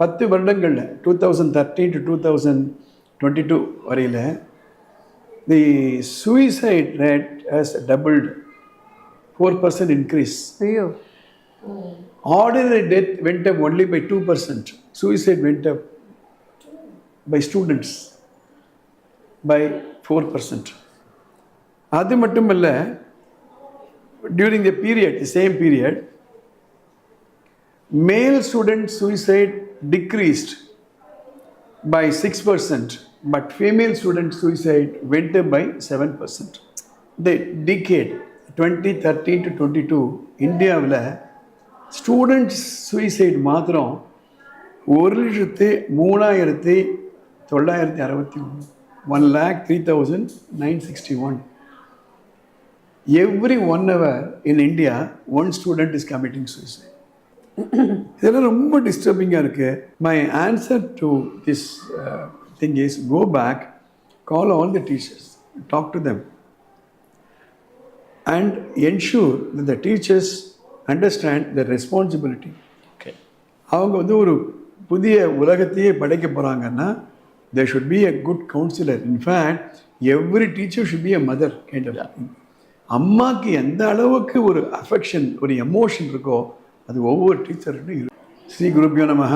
பத்து வருடங்களில் two thousand thirteen to two thousand twenty two வரையில் the suicide rate has doubled four percent increase ஐயோ Ordinary death went up only by 2%. Suicide went up by students by 4%. அது மட்டுமல்ல during the period, the same period, male student suicide decreased by 6%, but female student suicide went up by 7%. The decade 2013 to 22, இந்தியாவில் students suicide மாத்திரம் ஒரு லட்சத்து மூணாயிரத்தி தொள்ளாயிரத்தி அறுபத்தி ஒன்று one lakh three thousand nine sixty one every one hour in India one student is committing suicide இதெல்லாம் ரொம்ப டிஸ்டர்பிங்காக இருக்குது my answer to this thing is go back call all the teachers talk to them and ensure that the teachers understand the responsibility. Okay அவங்க வந்து ஒரு புதிய உலகத்தையே படைக்க போகிறாங்கன்னா they should be a good counsellor in fact every teacher should be a mother kind of அம்மாக்கு எந்த அளவுக்கு ஒரு அஃபெக்ஷன் ஒரு எமோஷன் இருக்கோ அது ஒவ்வொரு டீச்சர்கிட்டும் இருக்கு ஸ்ரீ குருபியோ நமஹ.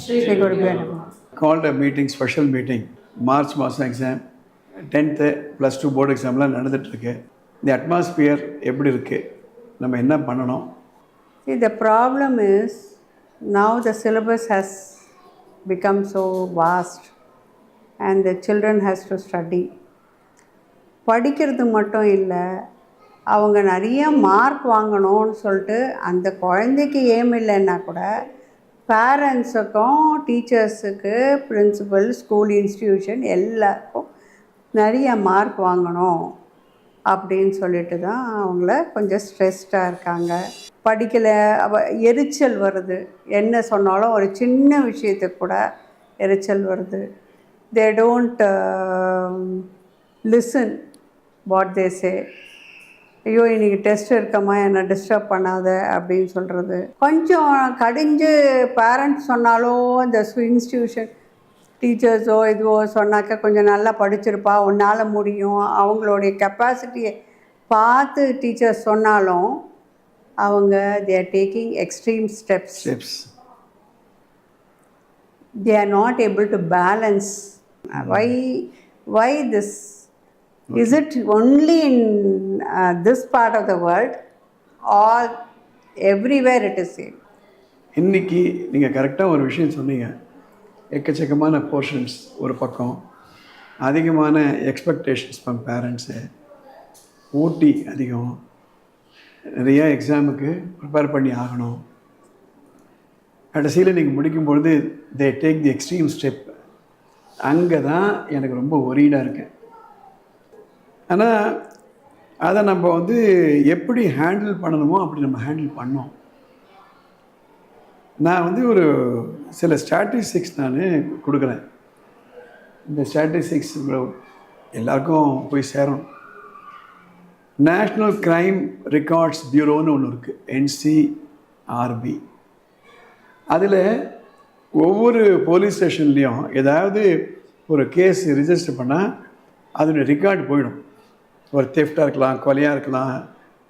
ஸ்ரீ குருபியோ நமः called a meeting special meeting March மாதம் exam tenth plus two board எக்ஸாம்லாம் நடந்துகிட்ருக்கு இந்த அட்மாஸ்பியர் எப்படி இருக்குது நம்ம என்ன பண்ணணும்? See, the problem is now the syllabus has become so vast and the children has to study. படிக்கிறது மட்டும் இல்லை அவங்க நிறைய மார்க் வாங்கணும்னு சொல்லிட்டு அந்த குழந்தைக்கு ஏம் இல்லைன்னா கூட பேரண்ட்ஸுக்கும் டீச்சர்ஸுக்கு பிரின்சிபல் ஸ்கூல் இன்ஸ்டிடியூஷன் எல்லாருக்கும் நிறைய மார்க் வாங்கணும் அப்படின்னு சொல்லிட்டு தான் அவங்கள கொஞ்சம் ஸ்ட்ரெஸ்டாக இருக்காங்க. படிக்கலை அவ எரிச்சல் வருது. என்ன சொன்னாலும் ஒரு சின்ன விஷயத்துக்கு கூட எரிச்சல் வருது. They don't listen what they say ஐயோ இன்னைக்கு டெஸ்ட் இருக்கம்மா என்னை டிஸ்டர்ப் பண்ணாத அப்படின்னு சொல்கிறது கொஞ்சம் கடிஞ்சு பேரண்ட்ஸ் சொன்னாலும் இந்த இன்ஸ்டியூஷன் டீச்சர்ஸோ இதுவோ சொன்னாக்க கொஞ்சம் நல்லா படிச்சிருப்பா உன்னால் முடியும். அவங்களுடைய கெப்பாசிட்டியை பார்த்து டீச்சர்ஸ் சொன்னாலும் அவங்க they are taking extreme steps steps they are not able to balance. Why why this is it only in uh, this part of the world or everywhere it is same? இன்னைக்கு நீங்கள் கரெக்டாக ஒரு விஷயம் சொன்னீங்க. எக்கச்சக்கமான portions ஒரு பக்கம் அதிகமான எக்ஸ்பெக்டேஷன்ஸ் ஃப்ரம் பேரண்ட்ஸு ஊட்டி அதிகம். நிறையா எக்ஸாமுக்கு ப்ரிப்பேர் பண்ணி ஆகணும். கடைசியில் நீங்கள் முடிக்கும் பொழுது they take the extreme step அங்கே தான் எனக்கு ரொம்ப ஒரீடாக இருக்கேன். ஆனால் அதை நம்ம வந்து எப்படி ஹேண்டில் பண்ணணுமோ அப்படி நம்ம ஹேண்டில் பண்ணோம். நான் வந்து ஒரு சில ஸ்டாட்டிஸ்டிக்ஸ் நான் கொடுக்குறேன். இந்த ஸ்டாட்டிஸ்டிக்ஸ் எல்லாருக்கும் போய் சேரணும். நேஷ்னல் க்ரைம் ரெக்கார்ட்ஸ் பியூரோன்னு ஒன்று இருக்குது என்சிஆர்பி அதில் ஒவ்வொரு போலீஸ் ஸ்டேஷன்லேயும் ஏதாவது ஒரு கேஸ் ரிஜிஸ்டர் பண்ணால் அதனுடைய ரெக்கார்டு போயிடும். ஒரு தெஃப்டாக இருக்கலாம் கொலையாக இருக்கலாம்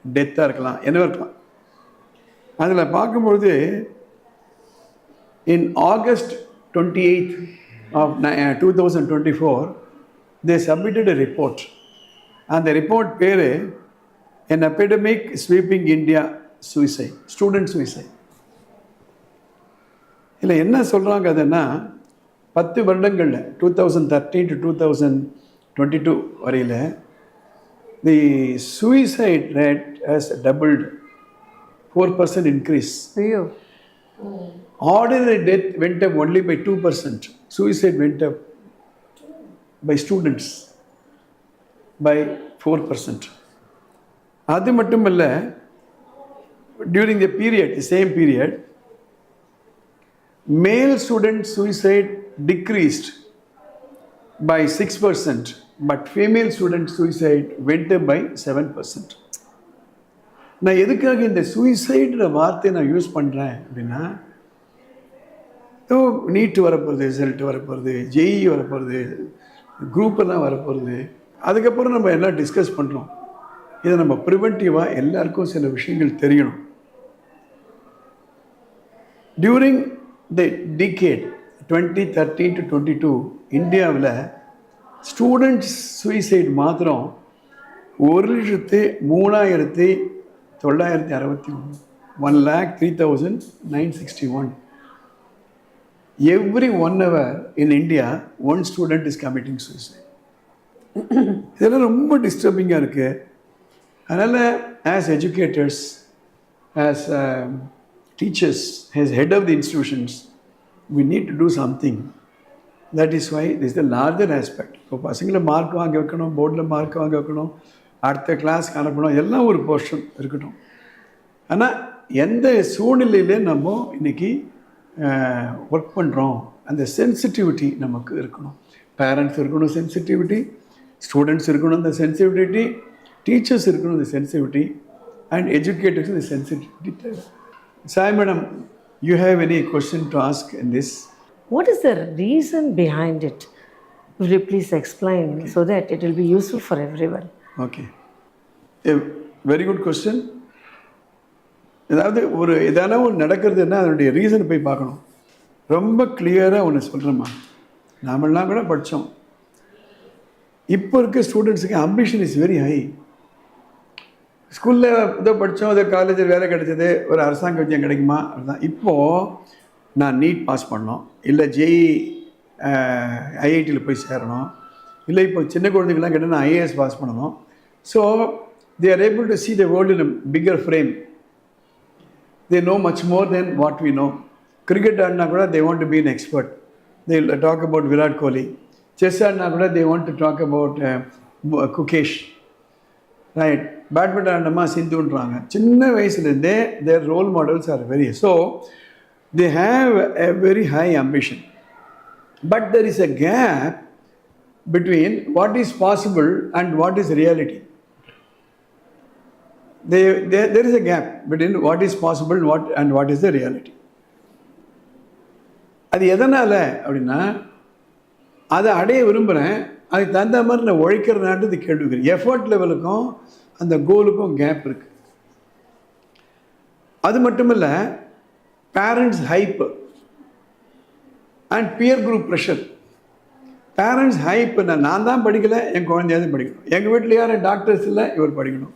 டெத்தாக இருக்கலாம் என்னவோ இருக்கலாம். அதில் பார்க்கும்பொழுது in August twenty eight of two thousand twenty four they submitted a report அந்த ரிப்போர்ட் பேர் an epidemic sweeping India suicide student suicide இல்லை என்ன சொல்கிறாங்க அதுன்னா பத்து வருடங்களில் two thousand thirteen to two thousand twenty two வரையில் the suicide rate has doubled four percent increase ஐயோ Ordinary death went up only by 2%. Suicide went up by students by 4%. அது மட்டுமல்ல during the period, the same period, male student suicide decreased by 6%, but female student suicide went up by 7%. நான் எதுக்காக இந்த சூசைடுற வார்த்தையை நான் use பண்ணுறேன் அப்படின்னா ஓ நீட்டு வரப்போகுது ரிசல்ட் வரப்போகிறது ஜெய் வரப்போகிறது குரூப்பெல்லாம் வரப்போகிறது அதுக்கப்புறம் நம்ம எல்லாம் டிஸ்கஸ் பண்ணுறோம் இதை நம்ம ப்ரிவென்டிவாக எல்லாருக்கும் சில விஷயங்கள் தெரியணும். During the decade twenty thirteen to twenty two இந்தியாவில் ஸ்டூடெண்ட்ஸ் சூசைட் மாத்திரம் ஒரு லட்சத்து மூணாயிரத்தி தொள்ளாயிரத்தி அறுபத்தி ஒன்று one lakh three thousand nine sixty one every one hour in India one student is committing suicide இதெல்லாம் ரொம்ப டிஸ்டர்பிங்காக இருக்குது அதனால் as educators as teachers heads head of the institutions we need to do something that is why this the larger aspect இப்போ பசங்களை mark வாங்க வைக்கணும் போர்டில் மார்க் வாங்க வைக்கணும் அடுத்த கிளாஸ்க்கு அனுப்பணும் எல்லாம் ஒரு போர்ஷன் இருக்கட்டும். ஆனால் எந்த சூழ்நிலையிலே நம்ம இன்றைக்கி ஒர்க் பண்ணுறோம் அந்த சென்சிட்டிவிட்டி நமக்கு இருக்கணும். பேரண்ட்ஸ் இருக்கணும் சென்சிட்டிவிட்டி ஸ்டூடெண்ட்ஸ் இருக்கணும் அந்த சென்சிட்டிவிட்டி டீச்சர்ஸ் இருக்கணும் இந்த சென்சிட்டிவிட்டி அண்ட் எஜுகேட்டர்ஸ் இந்த சென்சிட்டிவிட்டி தேவை. Sai madam you have any question to ask in this What is the reason behind it? Will you please explain so that it will be useful for everyone? Okay very good question ஏதாவது ஒரு எதான ஒன்று நடக்கிறதுன்னா அதனுடைய reason போய் பார்க்கணும். ரொம்ப கிளியராக ஒன்று சொல்கிறேம்மா நாமெல்லாம் கூட படித்தோம் இப்போ இருக்க ஸ்டூடெண்ட்ஸுக்கு அம்பிஷன் இஸ் வெரி ஹை ஸ்கூலில் ஏதோ படித்தோம் ஏதோ காலேஜில் வேலை கிடைச்சது ஒரு அரசாங்க விஜயம் கிடைக்குமா? அதுதான் இப்போது நான் நீட் பாஸ் பண்ணணும் இல்லை ஜெய் ஐஐடியில் போய் சேரணும். இல்லை இப்போ சின்ன குழந்தைங்களாம் கேட்டால் நான் ஐஏஎஸ் பாஸ் பண்ணணும். So they are able to see the world in bigger frame they know know more then what we know cricket ஆடினா கூட they want to be an expert they talk about Virat Kohli chess ஆடினா கூட they want to talk about Gukesh. Right badminton ஆண்டமா சிந்துன்றாங்க சின்ன வயசுலேருந்தே their role models are very so they have a very high ambition but there is a gap between what is possible and what is reality they there is a gap between what is possible what and what is the reality அது எதனால் அப்படின்னா அதை அடைய விரும்புகிறேன் அதுக்கு தகுந்த மாதிரி நான் உழைக்கிறதுனான்றது கேள்விக்குறி எஃபர்ட் லெவலுக்கும் அந்த கோலுக்கும் கேப் இருக்குது அது மட்டும் இல்லை parents hype and peer group pressure parents hype நான் நான் தான் படிக்கலை என் குழந்தையாவது படிக்கணும். எங்கள் வீட்டில் யாரும் டாக்டர்ஸ் இல்லை இவர் படிக்கணும்.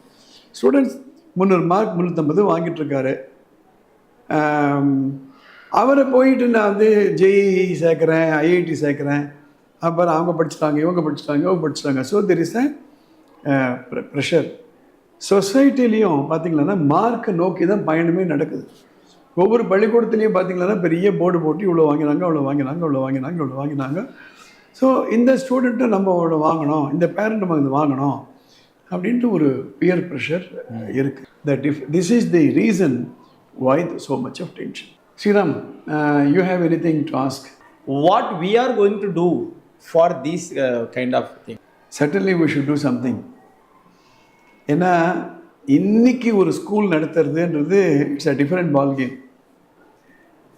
ஸ்டூடெண்ட்ஸ் முந்நூறு மார்க் முந்நூற்றம்பது வாங்கிட்டுருக்காரு. அவரை போயிட்டு நான் வந்து ஜேஇ சேர்க்குறேன் ஐஐடி சேர்க்குறேன். அப்புறம் அவங்க படிச்சுட்டாங்க இவங்க படிச்சுட்டாங்க இவங்க படிச்சிட்டாங்க. So there is a pressure uh, சொசைட்டிலையும் பார்த்தீங்கன்னா மார்க்கை நோக்கி தான் பயணமே நடக்குது. ஒவ்வொரு பள்ளிக்கூடத்துலேயும் பார்த்தீங்கன்னா பெரிய போர்டு போட்டு இவ்வளோ வாங்கினாங்க அவ்வளோ வாங்கினாங்க இவ்வளோ வாங்கினாங்க இவ்வளோ வாங்கினாங்க. ஸோ இந்த ஸ்டூடெண்ட்டை நம்ம இவ்வளோ வாங்கணும் இந்த பேரண்ட் நம்ம இது வாங்கணும் அப்படின்ட்டு ஒரு பியர் ப்ரெஷர் இருக்குது the diff this is the reason why so much of tension Sriram you have any thing to ask what we are going to do for these kind of thing suddenly we should do something ஏன்னா இன்னைக்கு ஒரு school நடத்துறதுன்றது it's a different ball game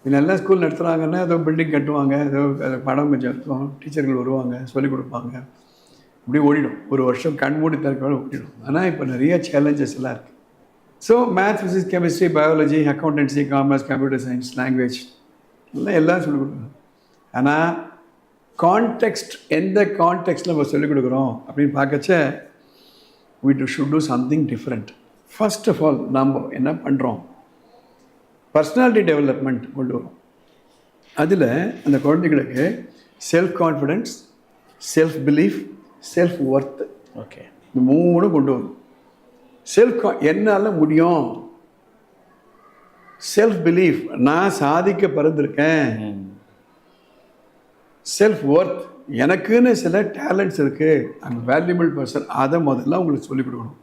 நல்ல school நடத்துகிறாங்கன்னா ஏதோ building கட்டுவாங்க ஏதோ படம் கொஞ்சம் இருக்கும் டீச்சர்கள் வருவாங்க சொல்லிக் கொடுப்பாங்க. இப்படி ஓடிடும். ஒரு வருஷம் கண் மூடி திறக்க ஓடிடும். ஆனால் இப்போ நிறைய சேலஞ்சஸ் எல்லாம் இருக்குது so maths physics chemistry biology accountancy commerce computer science language எல்லாம் எல்லாம் சொல்லிக் கொடுப்பாங்க ஆனால் கான்டெக்ஸ்ட் எந்த கான்டெக்ஸ்ட்டில் நம்ம சொல்லிக் கொடுக்குறோம் அப்படின்னு பார்க்கச்ச do- should do something different. First of all, நம்ம என்ன பண்ணுறோம் பர்சனாலிட்டி டெவலப்மெண்ட் கொண்டு வரோம். அதில் அந்த குழந்தைகளுக்கு self confidence self belief self worth okay. இந்த மூணும் கொண்டு வரும். செல்ஃப் என்னால் முடியும்? செல்ஃப் பிலீஃப் நான் சாதிக்க பிறந்திருக்கேன். செல்ஃப் ஒர்த் எனக்குன்னு சில டேலண்ட்ஸ் இருக்குது அந்த வேல்யூபிள் பர்சன் அதை முதல்ல உங்களுக்கு சொல்லிக் கொடுக்கணும்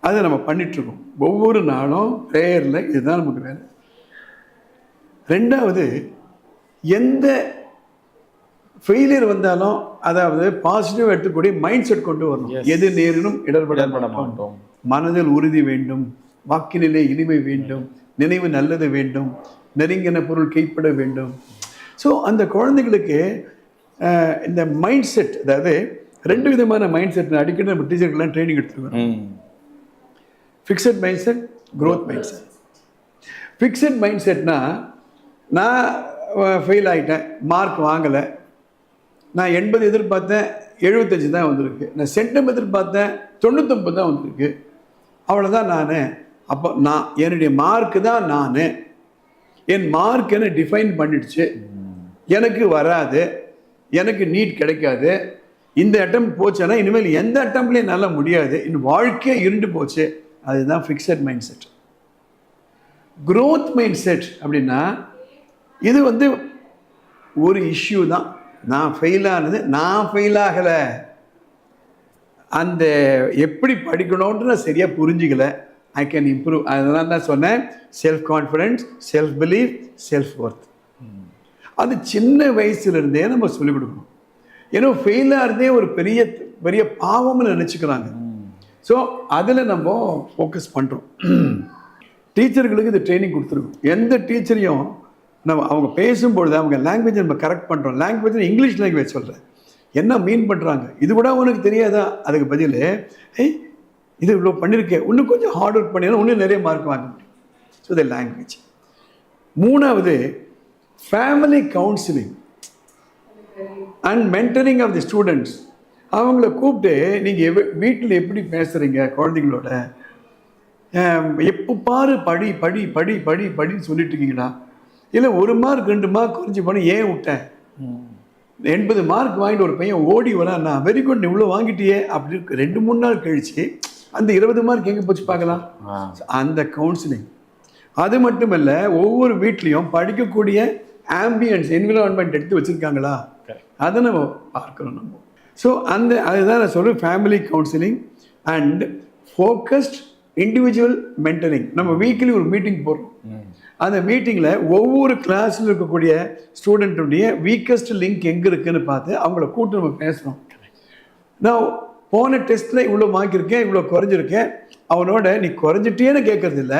அதை நம்ம பண்ணிகிட்ருக்கோம் ஒவ்வொரு நாளும் ப்ரேயரில் இதுதான் நமக்கு வேலை. ரெண்டாவது எந்த ஃபெயிலியர் வந்தாலும் அதாவது பாசிட்டிவ் எடுத்துக்கூடிய மைண்ட் செட் கொண்டு வரணும். எது நேரினும் இடர்பட மாட்டோம். மனதில் உறுதி வேண்டும். வாக்கினிலே இனிமை வேண்டும். நினைவு நல்லது வேண்டும். நெருங்கின பொருள் கைப்பட வேண்டும். ஸோ அந்த குழந்தைகளுக்கு இந்த மைண்ட் செட் அதாவது ரெண்டு விதமான மைண்ட் செட் அடிக்கடி நம்ம டீச்சருக்கெல்லாம் ட்ரைனிங் எடுத்துருக்கோம். Fixed mind set growth mind set fixed mind செட்னா நான் ஃபெயில் ஆகிட்டேன் மார்க் வாங்கலை. நான் எண்பது எதிர்பார்த்தேன் எழுபத்தஞ்சு தான் வந்திருக்கு. நான் சென்டம் எதிர்பார்த்தேன் தொண்ணூத்தொம்பது தான் வந்திருக்கு. அவ்வளோதான் நான். அப்போ நான் என்னுடைய மார்க்கு தான் நான். என் மார்க் என்ன டிஃபைன் பண்ணிடுச்சு? எனக்கு வராது எனக்கு நீட் கிடைக்காது. இந்த அட்டம் போச்சுன்னா இனிமேல் எந்த அட்டம்ப்லேயும் என்னால் முடியாது. இன்னும் வாழ்க்கையே இருண்டு போச்சு. அதுதான் fixed mind set growth mind set அப்படின்னா இது வந்து ஒரு இஷ்யூ தான். நான் ஃபெயில் ஆனது நான் ஃபெயில் ஆகலை. அந்த எப்படி படிக்கணும்ன்ற நான் சரியாக புரிஞ்சிக்கல. ஐ கேன் இம்ப்ரூவ் அதனால தான் சொன்னேன் self confidence self believe self worth அது சின்ன வயசுலேருந்தே நம்ம சொல்லிக் கொடுக்கணும். ஏன்னா ஃபெயிலாக இருந்தே ஒரு பெரிய பெரிய பாவம்னு நினச்சிக்கிறாங்க. ஸோ அதில் நம்ம ஃபோக்கஸ் பண்ணுறோம் டீச்சர்களுக்கு இது ட்ரைனிங் கொடுத்துருக்கோம். எந்த டீச்சரையும் நம்ம அவங்க பேசும்பொழுது அவங்க லாங்குவேஜ் நம்ம கரெக்ட் பண்ணுறோம் லாங்குவேஜ் இங்கிலீஷ் லாங்குவேஜ் சொல்கிறேன் என்ன மீன் பண்ணுறாங்க இது கூட உனக்கு தெரியாதா? அதுக்கு பதில் ஏய் இது இவ்வளோ பண்ணியிருக்கேன் இன்னும் கொஞ்சம் ஹார்ட் ஒர்க் பண்ணினா இன்னும் நிறைய மார்க் வாங்க முடியும் ஸோ த லாங்குவேஜ் மூணாவது family counselling and mentoring of the students அவங்கள கூப்பிட்டு நீங்கள் வீட்டில் எப்படி பேசுகிறீங்க குழந்தைங்களோட? எப்போ பாரு படி படி படி படி படின்னு சொல்லிட்டு இருக்கீங்களா இல்லை ஒரு மார்க் ரெண்டு மார்க் குறைஞ்சி போனால் ஏன் விட்டேன் எண்பது மார்க் வாங்கிட்டு ஒரு பையன் ஓடி வரான் நான் வெரி குட் இவ்வளோ வாங்கிட்டியே. அப்படி. ரெண்டு மூணு நாள் கழிச்சு அந்த இருபது மார்க் எங்கே போச்சு பார்க்கலாம். அந்த கவுன்சிலிங் அது மட்டும் இல்ல ஒவ்வொரு வீட்லேயும் படிக்கக்கூடிய ஆம்பியன்ஸ் என்விரான்மெண்ட் எடுத்து வச்சுருக்காங்களா? அதை நம்ம பார்க்கணும் நம்ம. ஸோ அந்த அதுதான் நான் சொல்கிறேன் family counselling and focused individual mentoring நம்ம வீக்லி ஒரு மீட்டிங் போடுறோம். அந்த மீட்டிங்கில் ஒவ்வொரு கிளாஸில் இருக்கக்கூடிய ஸ்டூடெண்ட்டுடைய வீக்கஸ்ட் லிங்க் எங்கே இருக்குன்னு பார்த்து அவங்கள கூட்டு நம்ம பேசுகிறோம் நான் போன டெஸ்ட்டில் இவ்வளோ மார்க் இருக்கேன் இவ்வளோ குறைஞ்சிருக்கேன் அவனோட நீ குறைஞ்சிட்டேன்னு கேட்கறது இல்ல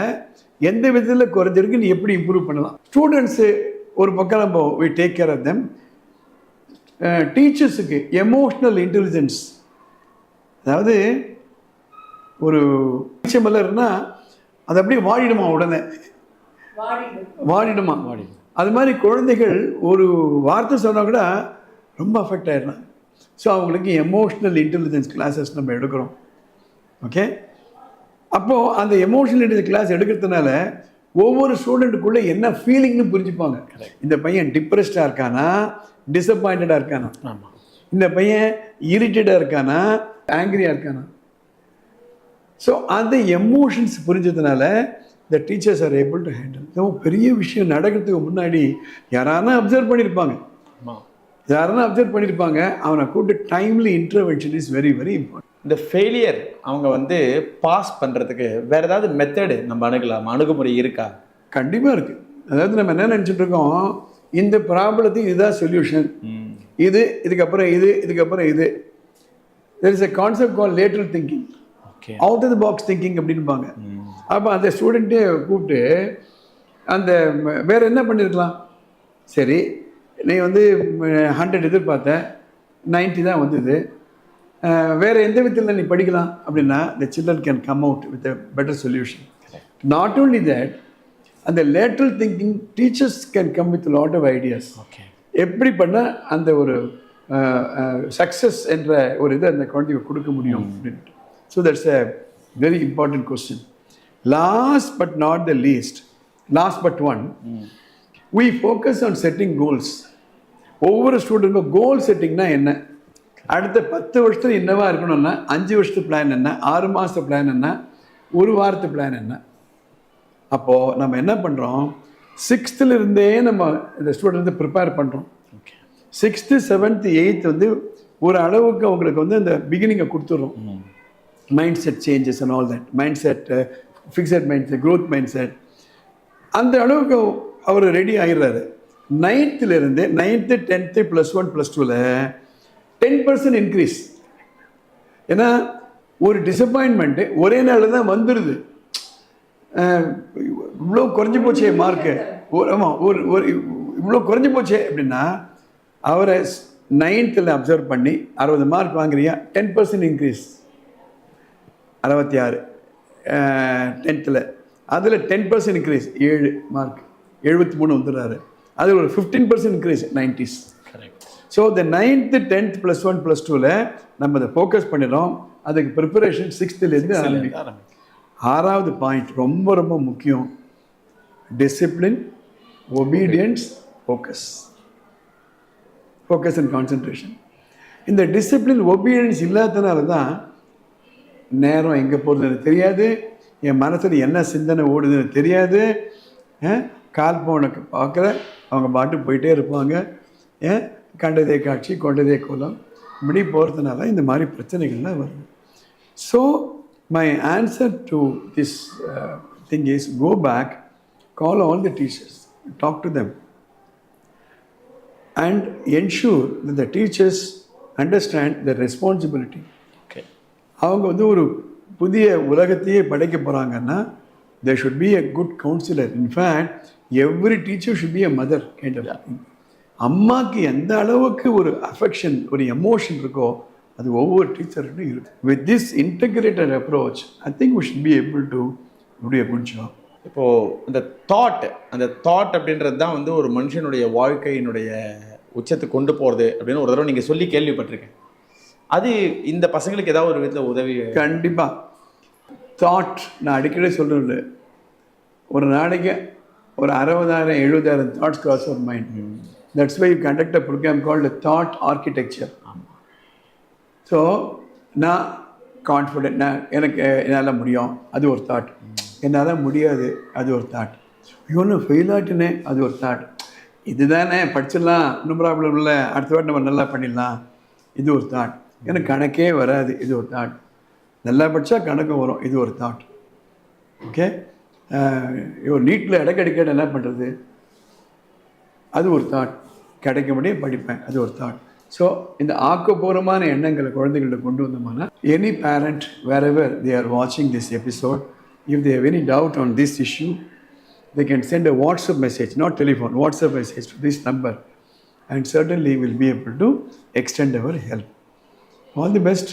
எந்த விதத்தில் குறைஞ்சிருக்கு நீ எப்படி இம்ப்ரூவ் பண்ணலாம்? ஸ்டூடெண்ட்ஸு ஒரு பக்கம் நம்ம we take care of them டீச்சர்ஸுக்கு emotional intelligence அதாவது ஒரு பச்சை மலர்னா அது அப்படியே வாடிடுமா உடனே? வாடிடுமா. அது மாதிரி குழந்தைகள் ஒரு வார்த்தை சொன்னா கூட ரொம்ப அஃபெக்ட் ஆயிடுறாங்க. ஸோ அவங்களுக்கு எமோஷ்னல் இன்டெலிஜென்ஸ் கிளாஸஸ் நம்ம எடுக்கிறோம். ஓகே அப்போது அந்த எமோஷனல் இன்டெலிஜென்ஸ் கிளாஸ் எடுக்கிறதுனால ஒவ்வொரு ஸ்டூடெண்ட்டுக்குள்ளே என்ன ஃபீலிங்னு புரிஞ்சுப்பாங்க. இந்த பையன் டிப்ரெஸ்டாக இருக்கானா? டிசப்பாயிண்டடாக இருக்கானா? ஆமாம் இந்த பையன் இரிட்டடாக இருக்கானா? ஆங்கிரியாக இருக்கானா? ஸோ அந்த emotions புரிஞ்சதுனால the teachers are able to handle பெரிய விஷயம் நடக்கிறதுக்கு முன்னாடி யாரானா அப்சர்வ் பண்ணியிருப்பாங்க யாரானா அப்சர்வ் பண்ணியிருப்பாங்க அவனை கூப்பிட்டு timely intervention is very very important இந்த ஃபெயிலியர் அவங்க வந்து பாஸ் பண்ணுறதுக்கு வேற ஏதாவது மெத்தடு நம்ம அணுகலாம்? அணுகுமுறை இருக்கா? கண்டிப்பாக இருக்குது அதாவது நம்ம என்ன நினச்சிட்டு இருக்கோம்? இந்த ப்ராப்ளத்துக்கு இதுதான் சொல்யூஷன் இது இதுக்கப்புறம் இது இதுக்கப்புறம் இது. There is a concept call lateral thinking okay out of the box thinking அப்படின்பாங்க. அப்போ அந்த ஸ்டூடெண்ட்டே கூப்பிட்டு அந்த வேற என்ன பண்ணியிருக்கலாம் சரி நீ வந்து ஹண்ட்ரட் எதிர்பார்த்த 90 தான் வந்தது. வேற எந்த விதத்தில் நீ படிக்கலாம் அப்படின்னா the children can come out with a better solution not only that அந்த lateral thinking teachers can come with lot of ideas okay எப்படி பண்ணால் அந்த ஒரு சக்ஸஸ் என்ற ஒரு இதை அந்த குழந்தைக்கு கொடுக்க முடியும் அப்படின்ட்டு. So that's a very important question last but not the least last but one we focus on setting goals ஒவ்வொரு ஸ்டூடெண்ட்டும் கோல் செட்டிங்னா என்ன? அடுத்த பத்து வருஷத்துல என்னவா இருக்கணும்னா அஞ்சு வருஷத்து பிளான் என்ன ஆறு மாதத்து பிளான் என்ன ஒரு வாரத்து பிளான் என்ன? அப்போது நம்ம என்ன பண்ணுறோம் சிக்ஸ்த்துல இருந்தே நம்ம இந்த ஸ்டூடெண்ட்டை ப்ரிப்பேர் பண்ணுறோம் சிக்ஸ்த்து செவன்த்து எயித் வந்து ஒரு அளவுக்கு அவங்களுக்கு வந்து அந்த பிகினிங்கை கொடுத்துட்றோம். Mind set changes and all that mind set fixed mind set growth mind set அந்த அளவுக்கு அவர் ரெடி ஆகிடுறாரு நைன்த்துலேருந்து ninth tenth plus one plus டூவில் டென் பர்சன்ட் இன்க்ரீஸ் ஏன்னா ஒரு டிசப்பாயின்மெண்ட்டு ஒரே நாளில் தான் வந்துடுது இவ்வளோ குறைஞ்சி போச்சே மார்க்கு ஒரு ஆமாம் ஒரு ஒரு இவ்வளோ குறைஞ்சி போச்சே அப்படின்னா அவரை நைன்த்தில் அப்சர்வ் பண்ணி அறுபது மார்க் வாங்குறியா? டென் பர்சன்ட் இன்க்ரீஸ் அறுபத்தி ஆறு. டென்த்தில் அதில் டென் பர்சன்ட் இன்க்ரீஸ் ஏழு மார்க் எழுபத்தி மூணு வந்துடுறாரு. அதில் ஒரு fifteen percent increase nineties so இந்த ninth tenth plus one plus டூவில் நம்ம அதை ஃபோக்கஸ் பண்ணிடுறோம். அதுக்கு ப்ரிப்பரேஷன் சிக்ஸ்த்துலேருந்து ஆரம்பிக்கும். ஆறாவது பாயிண்ட் ரொம்ப ரொம்ப முக்கியம். Discipline obedience focus focus and concentration இந்த டிசிப்ளின் ஒபீடியன்ஸ் இல்லாதனால தான் நேரம் எங்கே போகிறதுன்னு எனக்கு தெரியாது. என் மனசில் என்ன சிந்தனை ஓடுதுன்னு தெரியாது. கால் போனுக்கு பார்க்குற அவங்க பாட்டு போயிட்டே இருப்பாங்க. ஏன் கண்டதே காட்சி கொண்டதே கோலம். இப்படி போகிறதுனால இந்த மாதிரி பிரச்சனைகள்லாம் வருது. So my answer to this thing is go back call all the teachers talk to them ensure that the teachers understand their responsibility. Okay அவங்க வந்து ஒரு புதிய உலகத்தையே படைக்க போகிறாங்கன்னா they should be a good counsellor in fact every teacher should be a mother kind of அம்மாக்கு எந்த அளவுக்கு ஒரு அஃபெக்ஷன் ஒரு எமோஷன் இருக்கோ அது ஒவ்வொரு டீச்சர்கிட்டும் இருக்கு. With this integrated approach I think we should be able to do a good job. இப்போ இந்த தாட் அந்த தாட் அப்படின்றது தான் வந்து ஒரு மனுஷனுடைய வாழ்க்கையினுடைய உச்சத்துக்கு கொண்டு போகிறது அப்படின்னு ஒரு தடவை நீங்கள் சொல்லி கேள்விப்பட்டிருக்கேன். அது இந்த பசங்களுக்கு ஏதாவது ஒரு விதத்தில் உதவி கண்டிப்பாக தாட் நான் அடிக்கடி சொல்கிறது ஒரு நாளைக்கு ஒரு அறுபதாயிரம் எழுபதாயிரம் தாட்ஸ் கிராஸ் ஒரு mind that's why you conduct a programme called thought architecture so நான் கான்ஃபிடென்ட் நான் எனக்கு என்னால் முடியும். அது ஒரு தாட் என்னால் முடியாது அது ஒரு தாட் ஐயோன்னு ஃபெயில் ஆட்டுனே அது ஒரு தாட் இதுதானே படிச்சிடலாம் இன்னும் ப்ராப்ளம் இல்லை. அடுத்த வாட்டி நம்ம நல்லா பண்ணிடலாம். இது ஒரு தாட் எனக்கு கணக்கே வராது இது ஒரு தாட் நல்லா படித்தா கணக்கு வரும் இது ஒரு தாட் ஓகே ஐயோ நீட்டில் இடக்கடிக்கடி என்ன பண்ணுறது அது ஒரு தாட் கிடைக்கும்படி படிப்பேன் அது ஒரு தாட் ஸோ இந்த ஆக்கப்பூர்வமான எண்ணங்களை குழந்தைகள்ட்ட கொண்டு வந்தோம்னா any parent wherever they are வாட்சிங் this episode if they've any doubt on this issue they can send a WhatsApp message not telephone WhatsApp message to this number and certainly will be able to extend our help all the best